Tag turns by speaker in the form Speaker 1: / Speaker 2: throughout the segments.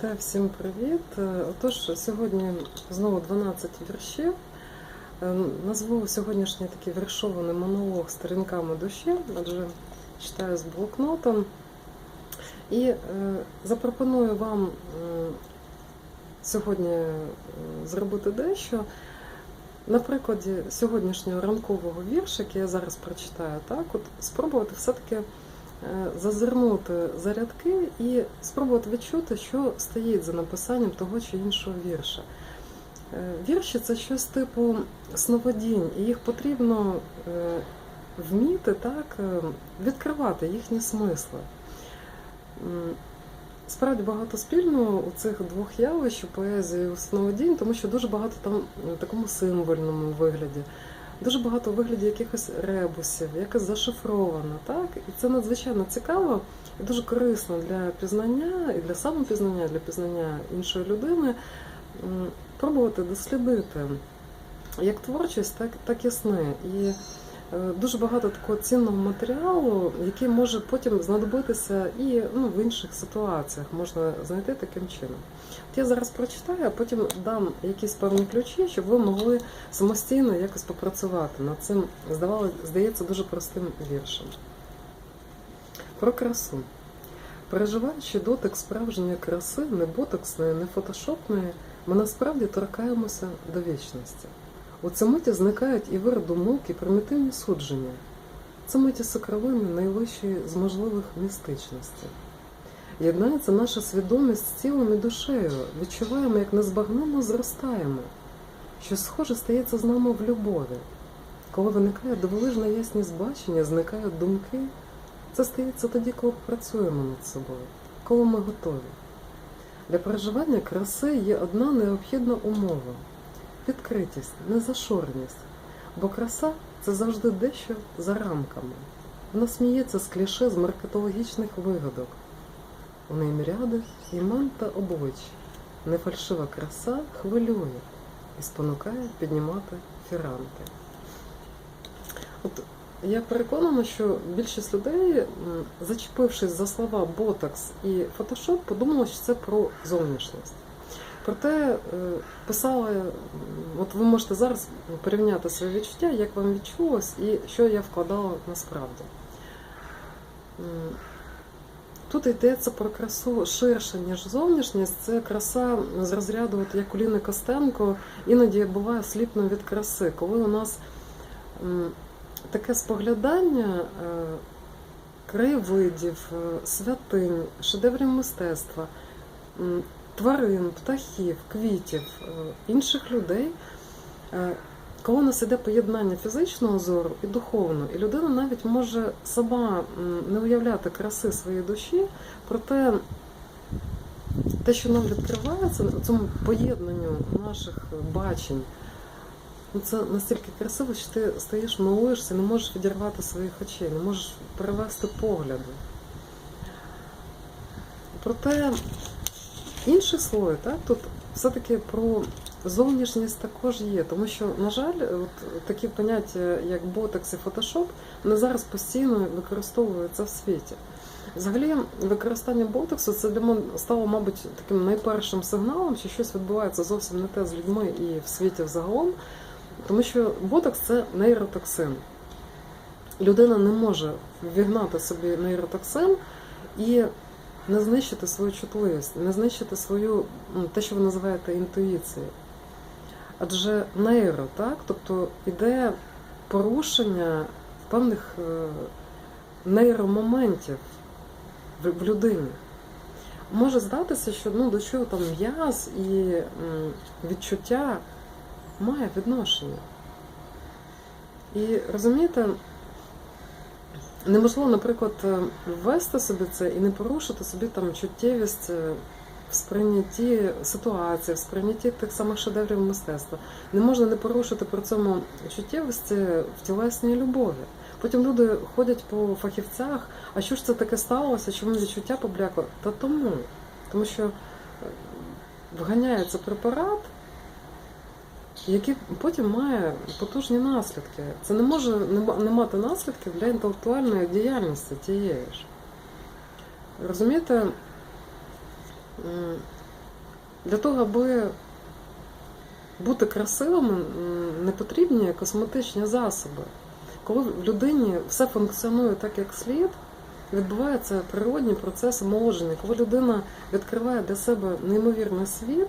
Speaker 1: Вітаю всім привіт. Е, Отож, сьогодні знову 12 віршів. Е, Назву сьогоднішній такий віршований монолог сторінками душі, адже читаю з блокнотом. І е, запропоную вам е, сьогодні зробити дещо. На прикладі сьогоднішнього ранкового вірша, який я зараз прочитаю, так, от спробувати все-таки зазирнути за рядки і спробувати відчути, що стоїть за написанням того чи іншого вірша. Е, Вірші це щось типу сновидінь, і їх потрібно е, вміти так, е, відкривати їхні смисли. Справді багато спільного у цих двох явищ, у поезії у сновидінь, тому що дуже багато там в такому символьному вигляді, дуже багато виглядів вигляді якихось ребусів, якось зашифровано, так? І це надзвичайно цікаво і дуже корисно для пізнання, і для самопізнання, і для пізнання іншої людини. Пробувати дослідити як творчість, так, так і сни. І дуже багато такого цінного матеріалу, який може потім знадобитися і ну, в інших ситуаціях можна знайти таким чином. От я зараз прочитаю, а потім дам якісь певні ключі, щоб ви могли самостійно якось попрацювати над цим, здавалося, здається, дуже простим віршем. Про красу. Переживаючи дотик справжньої краси, не ботоксної, не фотошопної, ми насправді торкаємося до вічності. У миті зникають і вир думок, і примітивні судження. Це миті сокровини найвищої з можливих містичності. Єднається наша свідомість з тілом і душею, відчуваємо, як незбагненно зростаємо, що схоже стається з нами в любові. Коли виникає дивовижна ясність бачення, зникають думки, це стається тоді, коли працюємо над собою, коли ми готові. Для переживання краси є одна необхідна умова відкритість, незашореність. Бо краса це завжди дещо за рамками. Вона сміється з кліше з маркетологічних вигадок. У неї міряди імен та облич. Нефальшива краса хвилює і спонукає піднімати фіранки. От я переконана, що більшість людей, зачепившись за слова ботокс і фотошоп, подумали, що це про зовнішність. Проте е, писала, от ви можете зараз порівняти свої відчуття, як вам відчулось і що я вкладала насправді. Тут йдеться про красу ширше, ніж зовнішність. Це краса з розряду, от як у Ліни Костенко, іноді буває сліпно від краси, коли у нас таке споглядання е, краєвидів, е, святинь, шедеврів мистецтва, тварин, птахів, квітів, е, інших людей. Е, Коли у нас іде поєднання фізичного зору і духовного, і людина навіть може сама не уявляти краси своєї душі, проте те, що нам відкривається у цьому поєднанню наших бачень, ну це настільки красиво, що ти стоїш, милуєшся, не можеш відірвати своїх очей, не можеш перевести погляду. Проте інший слой, так, тут все-таки про зовнішність також є, тому що, на жаль, от такі поняття, як ботекс і фотошоп, вони зараз постійно використовуються в світі. Взагалі, використання ботоксу це для мене стало, мабуть, таким найпершим сигналом, що щось відбувається зовсім не те з людьми і в світі взагалом, тому що ботокс це нейротоксин. Людина не може вігнати собі нейротоксин і не знищити свою чутливість, не знищити свою те, що ви називаєте інтуїцією. Адже нейро, так, тобто іде порушення певних е, нейромоментів в, людині. Може здатися, що ну, до чого там м'яз і відчуття має відношення. І розумієте, неможливо, наприклад, е, ввести собі це і не порушити собі там чуттєвість е, в сприйнятті ситуації, в сприйнятті тих самих шедеврів мистецтва. Не можна не порушити при цьому чуттєвості в тілесній любові. Потім люди ходять по фахівцях, а що ж це таке сталося, чому відчуття поблякло? Та тому. Тому що е, вганяється препарат, який потім має потужні наслідки. Це не може не мати наслідків для інтелектуальної діяльності тієї ж. Розумієте, Для того, аби бути красивими, не потрібні косметичні засоби. Коли в людині все функціонує так, як слід, відбувається природній процес омоложення. Коли людина відкриває для себе неймовірний світ,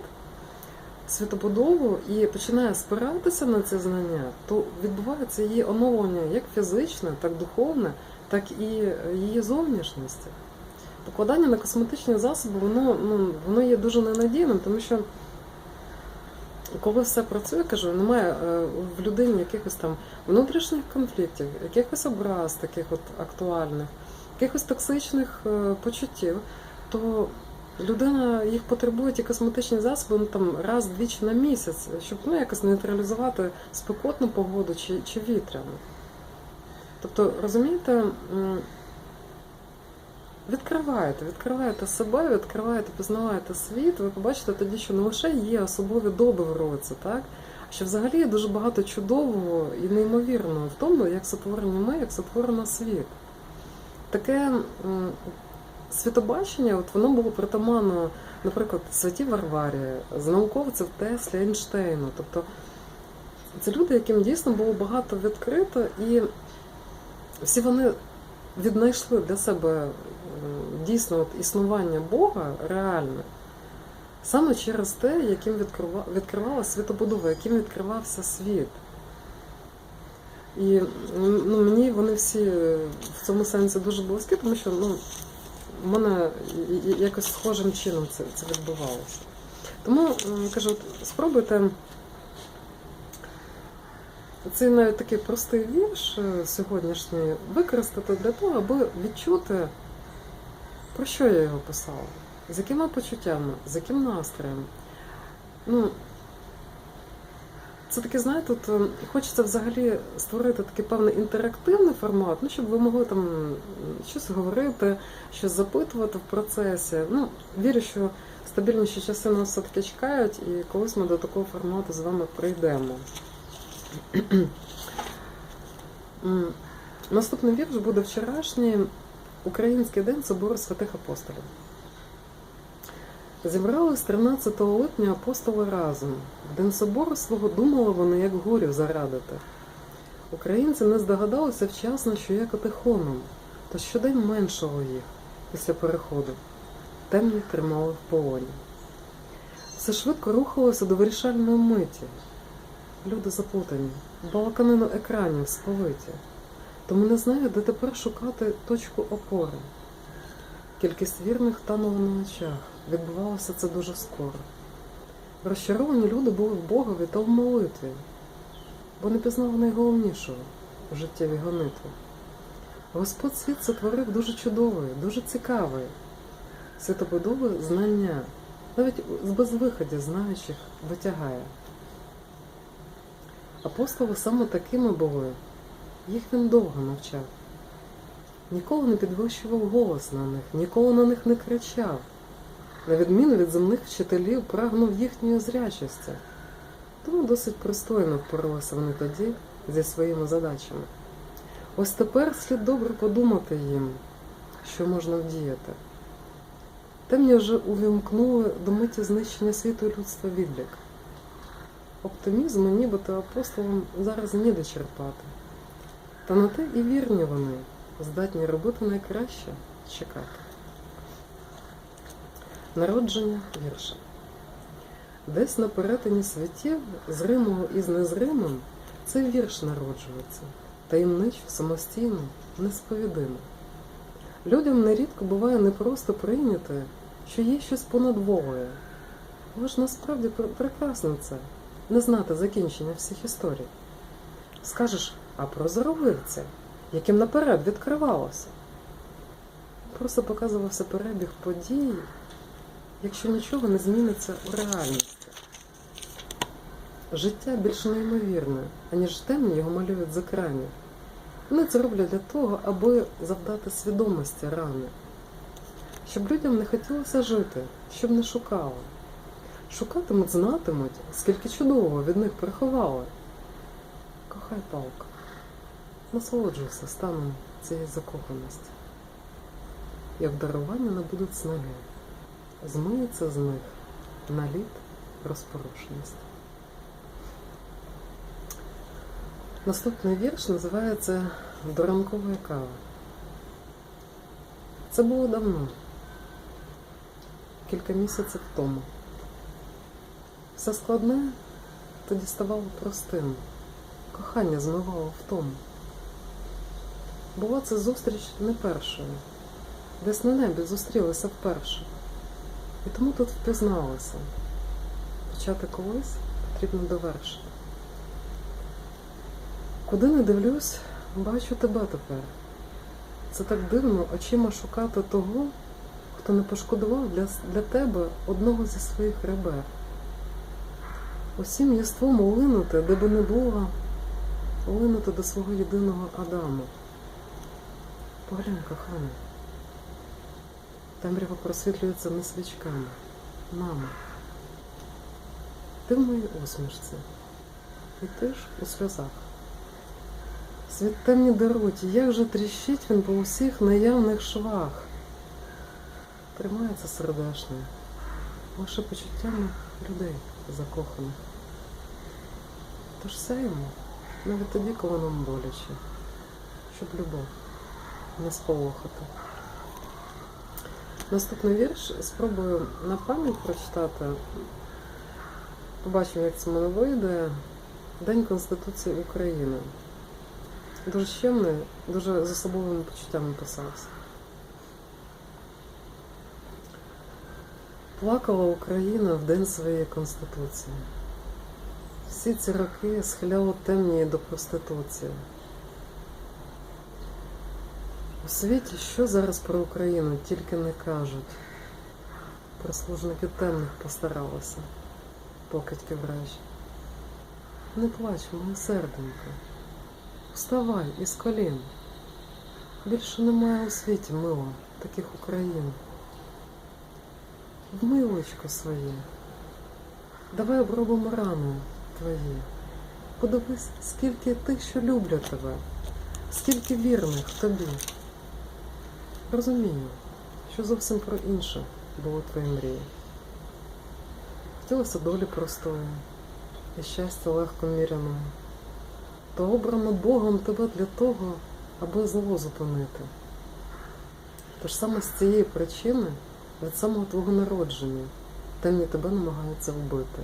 Speaker 1: світобудову і починає спиратися на ці знання, то відбувається її оновлення як фізичне, так духовне, так і її зовнішності. Покладання на косметичні засоби, воно, ну, воно є дуже ненадійним, тому що коли все працює, кажу, немає е, в людині якихось там внутрішніх конфліктів, якихось образ таких от актуальних, якихось токсичних е, почуттів, то людина їх потребує ті косметичні засоби ну, там раз-двічі на місяць, щоб ну, якось нейтралізувати спекотну погоду чи, чи вітряну. Тобто, розумієте, відкриваєте, відкриваєте себе, відкриваєте, пізнаваєте світ, ви побачите тоді, що не лише є особливі доби в році, так? що взагалі є дуже багато чудового і неймовірного в тому, як сотворені ми, як сотворено світ. Таке світобачення, от воно було притаманно, наприклад, святій Варварі, з науковців Теслі, Ейнштейну. Тобто це люди, яким дійсно було багато відкрито, і всі вони віднайшли для себе дійсно от існування Бога реальне. Саме через те, яким відкрива- відкривала світобудова, яким відкривався світ. І ну, мені вони всі в цьому сенсі дуже близькі, тому що ну, в мене якось схожим чином це, це відбувалося. Тому м, кажу, спробуйте цей навіть такий простий вірш е, сьогоднішній використати для того, аби відчути, про що я його писала, з якими почуттями, з яким настроєм. Ну, це таке, знаєте, от, е, хочеться взагалі створити такий певний інтерактивний формат, ну, щоб ви могли там щось говорити, щось запитувати в процесі. Ну, вірю, що стабільніші часи нас все-таки чекають, і колись ми до такого формату з вами прийдемо. Наступний вірш буде вчорашній Український день Собору святих апостолів. Зібрались 13 липня апостоли разом. В день собору свого думали вони, як горю зарадити. Українці не здогадалися вчасно, що є катехоном, то щодень меншого їх після переходу. Темні тримали в полоні. Все швидко рухалося до вирішальної миті. Люди заплутані, балаканину екранів сповиті. Тому не знаю, де тепер шукати точку опори. Кількість вірних танула на очах. Відбувалося це дуже скоро. Розчаровані люди були в Богові та в молитві, бо не пізнали найголовнішого у життєвій гонитві. Господь світ сотворив дуже чудовий, дуже цікавий, світобудови знання, навіть з безвиході знаючих витягає. Апостоли саме такими були, їх він довго навчав. Ніколи не підвищував голос на них, ніколи на них не кричав. На відміну від земних вчителів, прагнув їхньої зрячості. Тому досить пристойно впоралися вони тоді зі своїми задачами. Ось тепер слід добре подумати їм, що можна вдіяти. Темні вже увімкнули до миті знищення світу людства відлік. Оптимізму нібито апостолам зараз ніде черпати. Та на те і вірні вони, здатні робити найкраще чекати. Народження вірша. Десь на перетині світів, зримого із незримим, цей вірш народжується, таємничо, самостійно, несповідимо. Людям нерідко буває непросто прийняти, що є щось понад волею. Але ж насправді пр- прекрасно це не знати закінчення всіх історій. Скажеш, а про зоровивця, яким наперед відкривалося. Просто показувався перебіг подій, якщо нічого не зміниться у реальності. Життя більш неймовірне, аніж темні його малюють з екранів. Вони це роблять для того, аби завдати свідомості рани, щоб людям не хотілося жити, щоб не шукали. Шукатимуть, знатимуть, скільки чудового від них приховали. Кохай палка, насолоджуйся станом цієї закоханості. Як дарування набудуть снаги, змиється з них наліт, розпорошеність. Наступний вірш називається До ранкової кави. Це було давно, кілька місяців тому. Все складне тоді ставало простим. Кохання змивало втому. Була це зустріч не першою. Десь на небі зустрілися вперше. І тому тут впізналися. Почати колись потрібно довершити. Куди не дивлюсь, бачу тебе тепер. Це так дивно очима шукати того, хто не пошкодував для, для тебе одного зі своїх ребер. Усім єством улинути, де би не було, улинути до свого єдиного Адаму. Поглянь, кохана. Темрява просвітлюється не свічками. Мама. Ти в моїй усмішці. І ти ж у сльозах. Світ темні даруті, як же тріщить він по усіх наявних швах. Тримається сердешне, лише почуттями людей закоханих. Тож сяємо навіть тоді, коли нам боляче, щоб любов не сполохати. Наступний вірш спробую на пам'ять прочитати. Побачимо, як це мене вийде. День Конституції України. Дуже щемний, дуже з особливими почуттями писався. Плакала Україна в день своєї Конституції. Всі ці роки схиляло темні до проституції. У світі що зараз про Україну тільки не кажуть. Прислужники темних постаралися, покидьки вражі. Не плач, моя серденько. Вставай із колін. Більше немає у світі мила таких Україн. Вмий очко своє. Давай обробимо рани твої. Подивись, скільки тих, що люблять тебе, скільки вірних тобі. Розумію, що зовсім про інше було твої мрії. Хотілося долі простої і щастя легко міряного. Та обрано Богом тебе для того, аби зло зупинити. Тож саме з цієї причини від самого твого народження темні тебе намагаються вбити.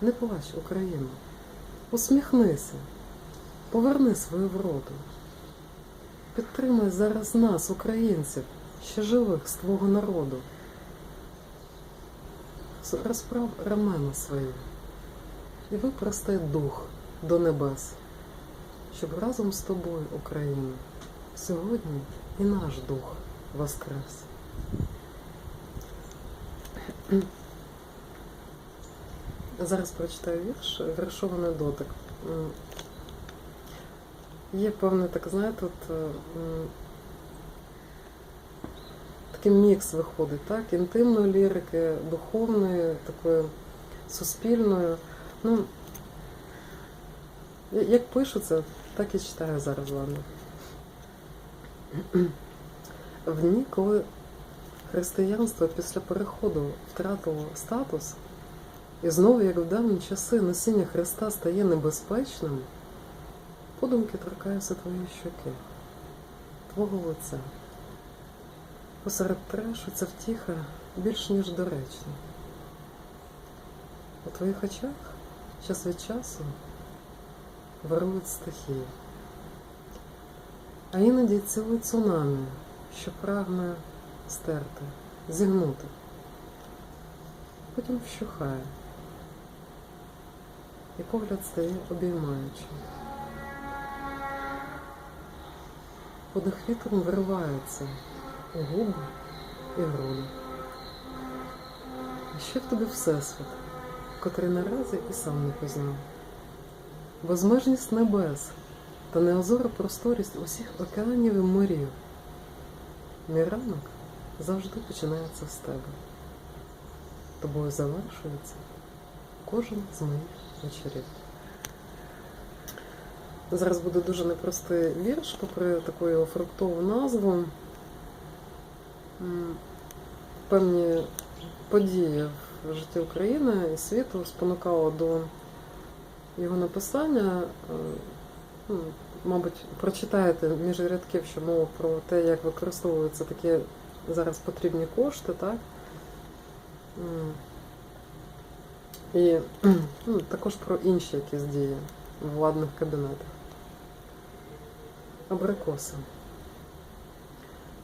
Speaker 1: Не плач, Україна, усміхнися, поверни свою вроду. Підтримай зараз нас, українців, ще живих з твого народу. Розправ рамена свої і випростай дух до небес, щоб разом з тобою, Україна, сьогодні і наш дух воскрес. Зараз прочитаю вірш, віршований дотик. Є певний, так знаєте, от, е, такий мікс виходить, так? Інтимної лірики, духовної, такої суспільної. Ну, як пишуться, так і читаю зараз вами. В дні, коли християнство після переходу втратило статус, і знову, як в давні часи, носіння Христа стає небезпечним, подумки торкаються твої щоки, твого лиця. Посеред трешу ця втіха більш ніж доречна. У твоїх очах час від часу вирують стихії. А іноді ціле цунамі, що прагне стерти, зігнути. Потім вщухає. І погляд стає обіймаючим. Подих вітром виривається у губи і груди. І ще в тобі всесвіт, котрий наразі і сам не пізнав. Безмежність небес та неозора просторість усіх океанів і морів. Мій ранок завжди починається з тебе. Тобою завершується кожен з моїх вечорів. Зараз буде дуже непростий вірш, попри таку його фруктову назву. Певні події в житті України і світу спонукало до його написання. Е, ну, Мабуть, прочитаєте між рядків, що мова про те, як використовуються такі зараз потрібні кошти, так? І ну, також про інші якісь дії в владних кабінетах. Абрикоси.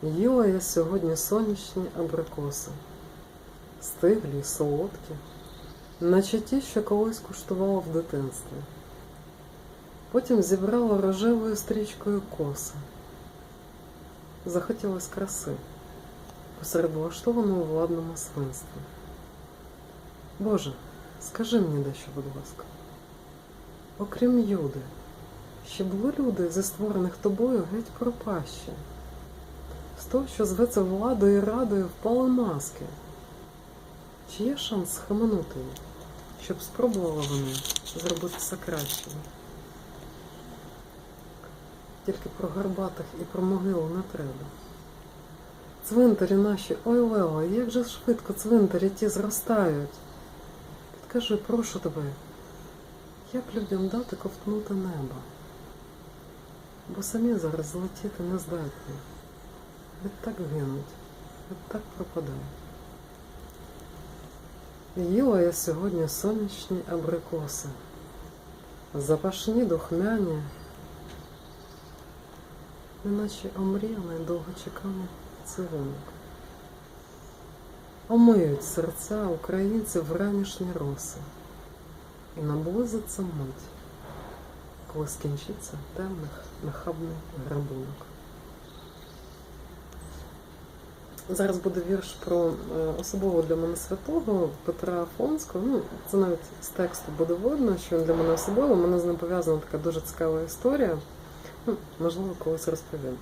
Speaker 1: Їла я сьогодні сонячні абрикоси, стиглі солодкі, наче ті, що колись куштувала в дитинстві. Потім зібрала рожевою стрічкою коси. Захотілось краси посеред влаштованого владному свинстві. Боже, скажи мені дещо, будь ласка. Окрім Юди, ще були люди зі створених тобою геть пропащі. З того, що зветься владою і радою, впали маски. Чи є шанс схаменути їх, щоб спробували вони зробити все кращим? Тільки про гарбатих і про могилу не треба. Цвинтарі наші, ой Лео, як же швидко цвинтарі ті зростають. Підкажи, прошу тебе, як людям дати ковтнути небо? Бо самі зараз злетіти не здатні. Відтак гинуть, відтак пропадають. Їла я сьогодні сонячні абрикоси, запашні духмяні, неначе омріяний довгочеканий цивунок. Омиють серця українців ранішні роси, і наблизиться мить, коли скінчиться темних нахабний грабунок. Зараз буде вірш про е, особливо для мене святого Петра Афонського. Ну, це навіть з тексту буде видно, що він для мене особливо. Мене з ним пов'язана така дуже цікава історія. Ну, можливо, колись розповім.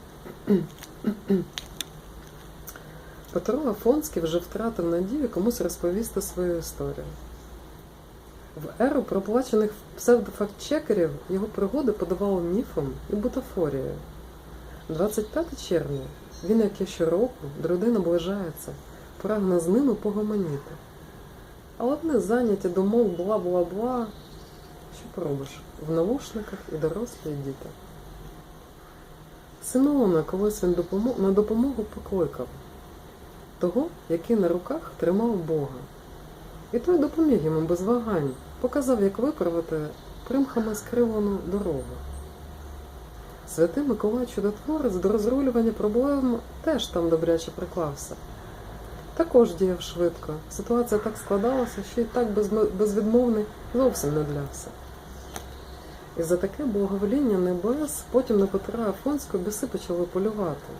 Speaker 1: Петро Афонський вже втратив надію комусь розповісти свою історію. В еру проплачених псевдофактчекерів його пригоди подавали міфом і бутафорією. 25 червня він, як і щороку, до людей наближається, прагне з ними погомоніти. Але вони зайняті думов бла-бла-бла. Що поробиш? В навушниках і дорослі, і діти. Симеона колись він допомог, на допомогу покликав того, який на руках тримав Бога. І той допоміг йому без вагань, показав, як виправити примхами скривлену дорогу. Святий Миколай Чудотворець до розрулювання проблем теж там добряче приклався. Також діяв швидко. Ситуація так складалася, що й так безвідмовний зовсім не длявся. І за таке благовоління небес потім на Петра Афонського біси почали полювати.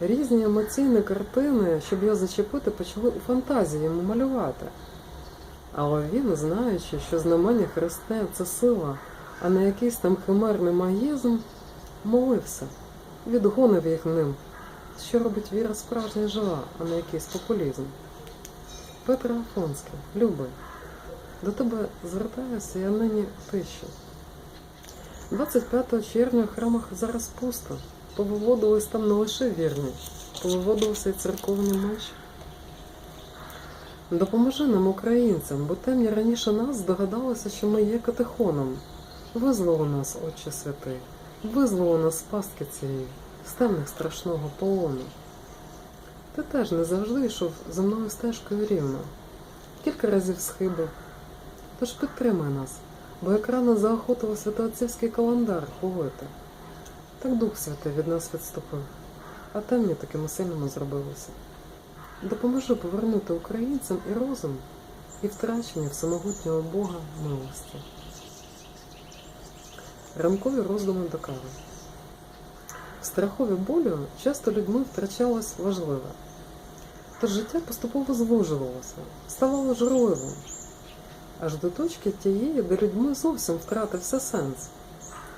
Speaker 1: Різні емоційні картини, щоб його зачепити, почали у фантазії йому малювати. Але він, знаючи, що знамення Христе це сила, а не якийсь там химерний магізм, молився, відгонив їх ним, що робить віра справжня жива, а не якийсь популізм. Петро Афонський, любий, до тебе звертаюся я нині тиші. 25 червня в храмах зараз пусто. Повиводились там не лише вірні, повиводилися і церковні мечі. Допоможи нам, українцям, бо темні раніше нас здогадалися, що ми є катехоном. Визволи нас, Отче святий, визволи нас з пастки цієї, з темних страшного полону. Ти теж не завжди йшов за мною стежкою рівно, кілька разів схибив. Тож підтримай нас, бо як рано заохотило святоотцівський календар полити. Так Дух Святий від нас відступив, а темні такими сильними зробилися. Допоможи повернути українцям і розум, і втрачення всемогутнього Бога милості. Ранкові роздуми до кави. В страхові болю часто людьми втрачалось важливе. Тож життя поступово звужувалося, ставало журливим, аж до точки тієї, де людьми зовсім втратився сенс.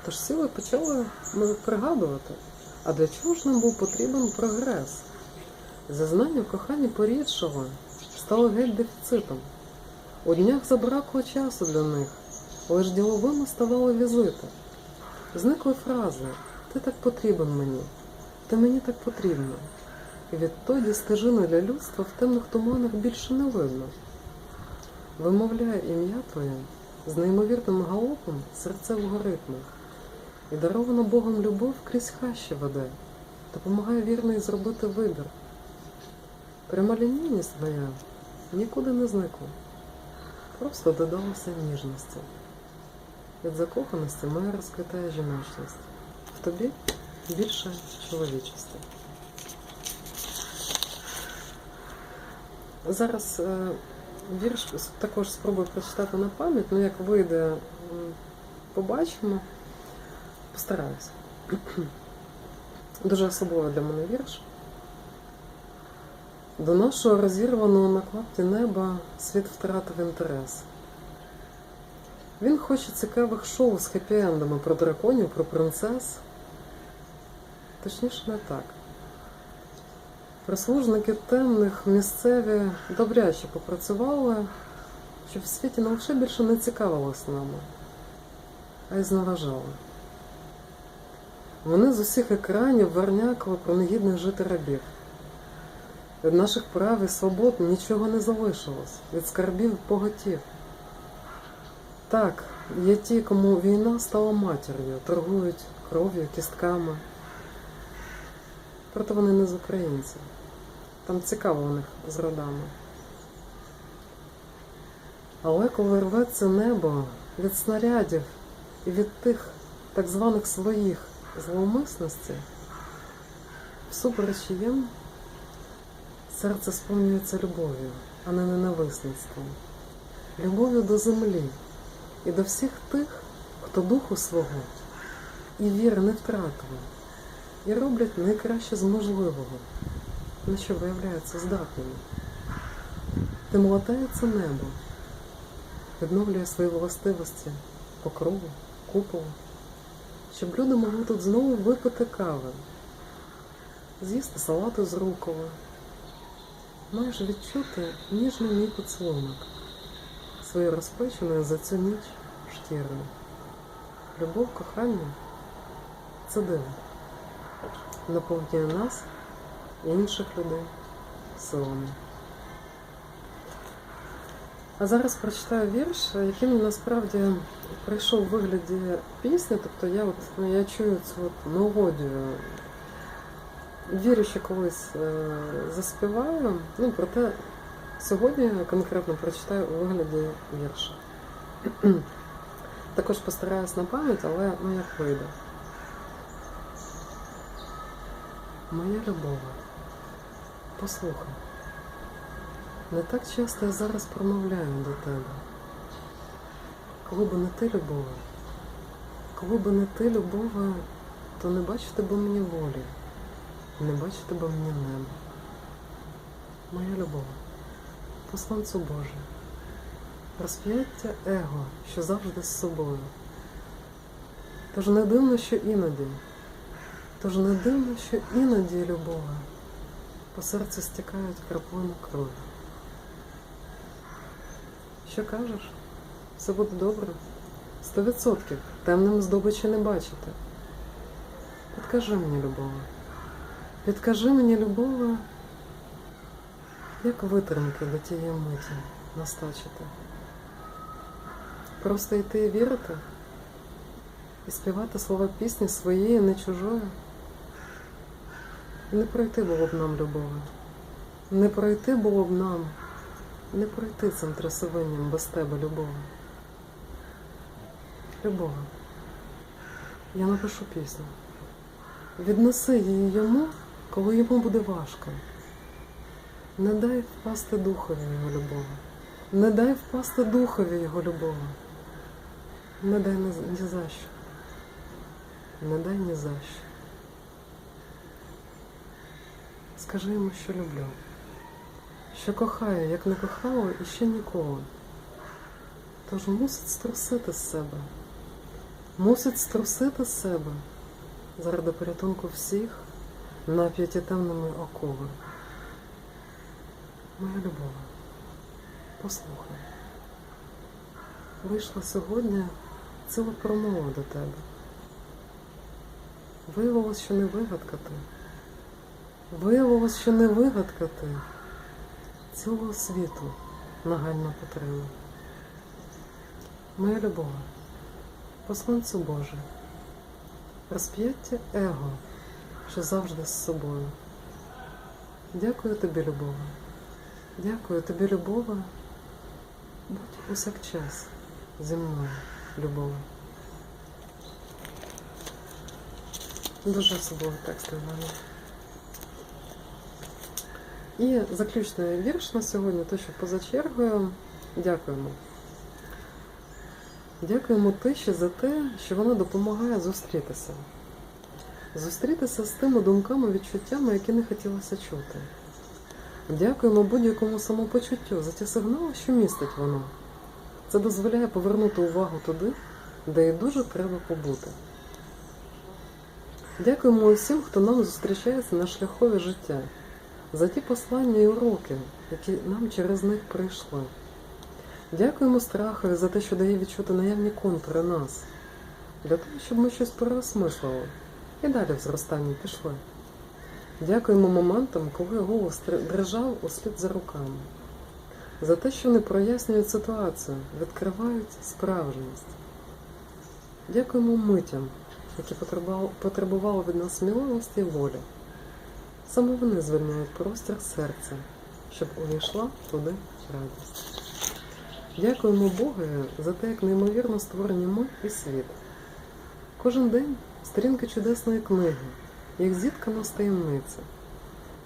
Speaker 1: Тож сили почали пригадувати, а для чого ж нам був потрібен прогрес? Зазнання в коханні порідшого стало геть дефіцитом. У днях забракло часу для них, лиш діловими ставали візити. Зникли фрази Ти так потрібен мені, ти мені так потрібно. І відтоді стежини для людства в темних туманах більше не видно. вимовляю ім'я Твоє з неймовірним галопом серцевого ритму. І дарована Богом любов крізь хащі веде, допомагає вірний зробити вибір. Прямолінійність моя нікуди не зникла, просто додалася ніжності. Від закоханості моя розквітає жіночність. В тобі більше чоловічості. Зараз е, вірш також спробую прочитати на пам'ять, ну як вийде, побачимо. Постараюсь. Дуже особливий для мене вірш. До нашого розірваного на клапті неба світ втратив інтерес. Він хоче цікавих шоу з хеппі-ендами про драконів, про принцес. Точніше, не так. Прислужники темних місцеві добряче попрацювали, щоб в світі не лише більше не цікавилось нами, а й зневажали. Вони з усіх екранів вернякали про негідних жити рабів. Від наших прав і свобод нічого не залишилось, від скарбів поготів. Так, є ті, кому війна стала матір'ю, торгують кров'ю, кістками. Проте вони не з українців. Там цікаво у них з родами. Але коли рветься небо від снарядів і від тих так званих своїх зловмисностей, всупереч їм серце сповнюється любов'ю, а не ненависництвом. Любов'ю до землі і до всіх тих, хто духу свого і віри не втратили, і роблять найкраще з можливого, на що виявляються здатними. Тим латається небо, відновлює свої властивості покрову, куполу, щоб люди могли тут знову випити кави, з'їсти салату з рукола, майже відчути ніжний мій поцілунок своєю розпеченою за цю ніч шкірою. Любов, кохання це диво. Наповнює нас і інших людей силами. А зараз прочитаю вірш, який насправді прийшов у вигляді пісні, тобто я от я чую цю от мелодію. Вірю, що колись е, заспіваю, ну проте сьогодні конкретно прочитаю у вигляді вірша. Також постараюсь на пам'ять, але ну як вийде. Моя любова, послухай. Не так часто я зараз промовляю до тебе. Коли би не ти любова, коли би не ти любова, то не бачити би мені волі, не бачити би мені неба. Моя любова, посланцю Боже, розп'яття его, що завжди з собою. Тож не дивно, що іноді, тож не дивно, що іноді любова по серцю стікають краплини крові. Що кажеш? Все буде добре? Сто відсотків. Темним здобичі не бачити. Підкажи мені, любове. Підкажи мені, любове, як витримки до тієї миті настачити. Просто йти і вірити, і співати слова пісні своєї, не чужої. Не пройти було б нам, любове. Не пройти було б нам. Не пройти цим трясовинням без тебе, любове. Любове, я напишу пісню. Віднеси її йому, коли йому буде важко. Не дай впасти духові його любові. Не дай впасти духові його любові. Не дай ні, за що. Не дай ні за що. Скажи йому, що люблю що кохаю, як не кохала і ще ніколи. Тож мусить струсити з себе, мусить струсити з себе заради порятунку всіх нап'яті темними окови. Моя любов, послухай, вийшла сьогодні ціла промова до тебе. Виявилось, що не вигадка ти. Виявилось, що не вигадка ти цілого світу нагальна потреба. моя любов, посланцю Боже, розп'яття его, що завжди з собою. Дякую тобі, любове. Дякую тобі, любове. Будь усякчас зі мною, любове. Дуже особливий текст для мене. І заключний вірш на сьогодні, то що поза чергою. Дякуємо. Дякуємо тиші за те, що вона допомагає зустрітися. Зустрітися з тими думками, відчуттями, які не хотілося чути. Дякуємо будь-якому самопочуттю за ті сигнали, що містить воно. Це дозволяє повернути увагу туди, де їй дуже треба побути. Дякуємо усім, хто нам зустрічається на шляхові життя, за ті послання і уроки, які нам через них прийшли. Дякуємо страхові за те, що дає відчути наявні контури нас, для того, щоб ми щось переосмислили і далі в зростанні пішли. Дякуємо моментам, коли голос дрижав услід за руками, за те, що вони прояснюють ситуацію, відкривають справжність. Дякуємо митям, які потребували- від нас сміливості і волі. Саме вони звільняють простір серця, щоб увійшла туди радість. Дякуємо Богові за те, як неймовірно створені ми і світ. Кожен день сторінки чудесної книги, як зіткана з таємниці.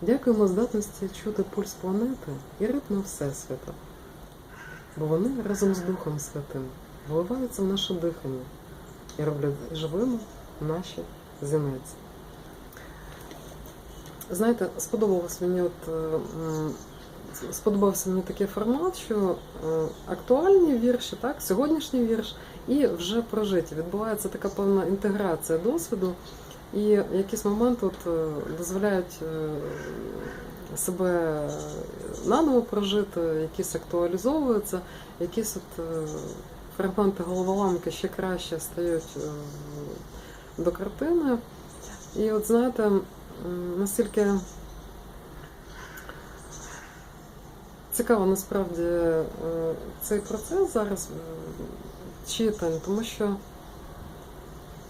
Speaker 1: Дякуємо здатності чути пульс планети і ритм Всесвіту, бо вони разом з Духом Святим вливаються в наше дихання і роблять живими наші зіниці. Знаєте, сподобалось мені от. Сподобався мені такий формат, що е, актуальні вірші, так, сьогоднішній вірш і вже прожиті. Відбувається така певна інтеграція досвіду, і якісь моменти от, е, дозволяють е, себе наново прожити, якісь актуалізовуються, якісь от фрагменти головоламки ще краще стають до картини. І от знаєте, настільки цікаво насправді е, цей процес зараз е, читань, тому що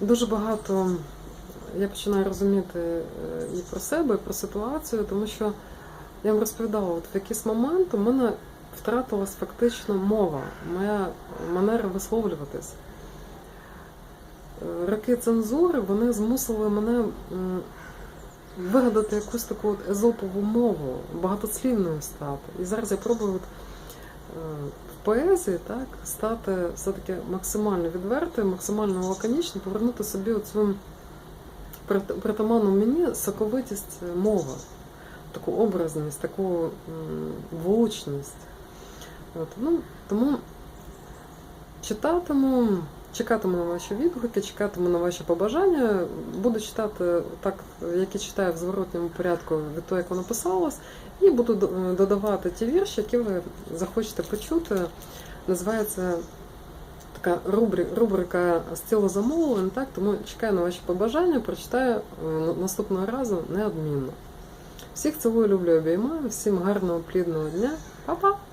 Speaker 1: дуже багато я починаю розуміти е, і про себе, і про ситуацію, тому що я вам розповідала, от в якийсь момент у мене втратилась фактично мова, моя манера висловлюватись. Роки цензури вони змусили мене вигадати якусь таку от езопову мову, багатослівною стати. І зараз я пробую от, е, в поезії так, стати все-таки максимально відвертою, максимально лаконічно, повернути собі оцю прит- притаманну мені соковитість мови, таку образність, таку влучність. От, ну, тому читатиму, чекатиму на ваші відгуки, чекатиму на ваші побажання. Буду читати так, як і читаю в зворотньому порядку від того, як воно писалось, і буду додавати ті вірші, які ви захочете почути. Називається така рубрика, рубрика стіло замовлень, так, тому чекаю на ваші побажання, прочитаю е, наступного разу неодмінно. Всіх цілую, люблю, обіймаю, всім гарного, плідного дня. Па-па!